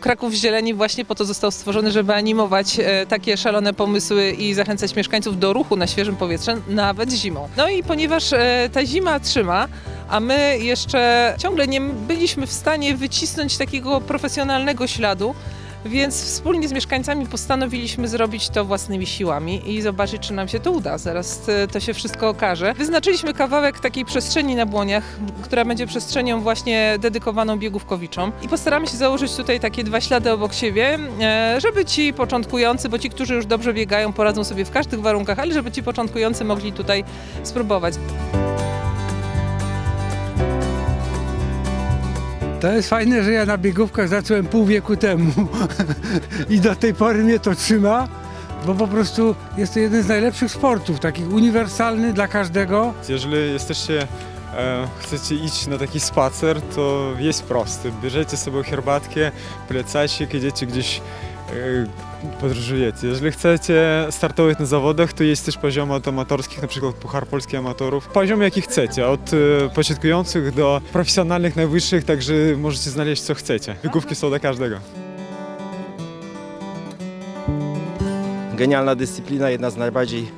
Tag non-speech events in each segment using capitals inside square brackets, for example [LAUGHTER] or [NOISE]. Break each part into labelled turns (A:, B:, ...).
A: Kraków Zieleni właśnie po to został stworzony, żeby animować e, takie szalone pomysły i zachęcać mieszkańców do ruchu na świeżym powietrze, nawet zimą. No i ponieważ e, ta zima trzyma, a my jeszcze ciągle nie byliśmy w stanie wycisnąć takiego profesjonalnego śladu, więc wspólnie z mieszkańcami postanowiliśmy zrobić to własnymi siłami i zobaczyć, czy nam się to uda. Zaraz e, to się wszystko okaże. Wyznaczyliśmy kawałek takiej przestrzeni na Błoniach, która będzie przestrzenią właśnie dedykowaną biegówkowiczom. I postaramy się założyć tutaj takie dwa ślady obok siebie, e, żeby ci początkujący, bo ci, którzy już dobrze biegają, poradzą sobie w każdych warunkach, ale żeby ci początkujący mogli tutaj spróbować.
B: To jest fajne, że ja na biegówkach zacząłem pół wieku temu [LAUGHS] i do tej pory mnie to trzyma, bo po prostu jest to jeden z najlepszych sportów, takich uniwersalny dla każdego.
C: Jeżeli jesteście, e, chcecie iść na taki spacer, to jest prosty. Bierzecie sobie herbatkę, plecacik, idziecie gdzieś, podróżujecie. Jeżeli chcecie startować na zawodach, to jest też poziom od amatorskich, na przykład Puchar Polski Amatorów. Poziom jaki chcecie, od e, początkujących do profesjonalnych, najwyższych, także możecie znaleźć co chcecie. Biegówki są dla każdego.
D: Genialna dyscyplina, jedna z najbardziej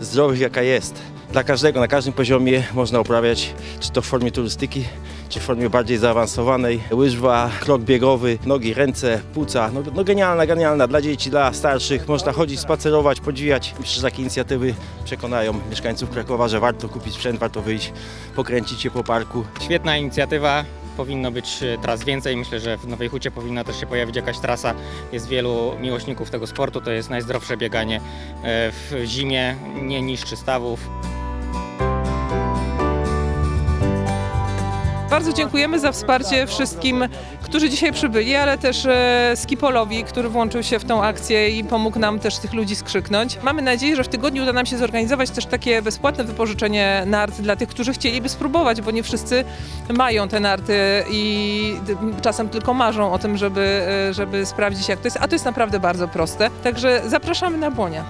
D: zdrowych jaka jest. Dla każdego, na każdym poziomie można uprawiać, czy to w formie turystyki, czy w formie bardziej zaawansowanej. Łyżwa, krok biegowy, nogi, ręce, płuca. No, no genialna, genialna. Dla dzieci, dla starszych. Można chodzić, spacerować, podziwiać. Myślę, że takie inicjatywy przekonają mieszkańców Krakowa, że warto kupić sprzęt, warto wyjść, pokręcić się po parku.
E: Świetna inicjatywa. Powinno być e, tras więcej. Myślę, że w Nowej Hucie powinna też się pojawić jakaś trasa. Jest wielu miłośników tego sportu. To jest najzdrowsze bieganie e, w zimie, nie niszczy stawów.
A: Bardzo dziękujemy za wsparcie wszystkim, którzy dzisiaj przybyli, ale też e, Skipolowi, który włączył się w tą akcję i pomógł nam też tych ludzi skrzyknąć. Mamy nadzieję, że w tygodniu uda nam się zorganizować też takie bezpłatne wypożyczenie nart dla tych, którzy chcieliby spróbować, bo nie wszyscy mają te narty i czasem tylko marzą o tym, żeby, e, żeby sprawdzić jak to jest, a to jest naprawdę bardzo proste. Także zapraszamy na Błonia.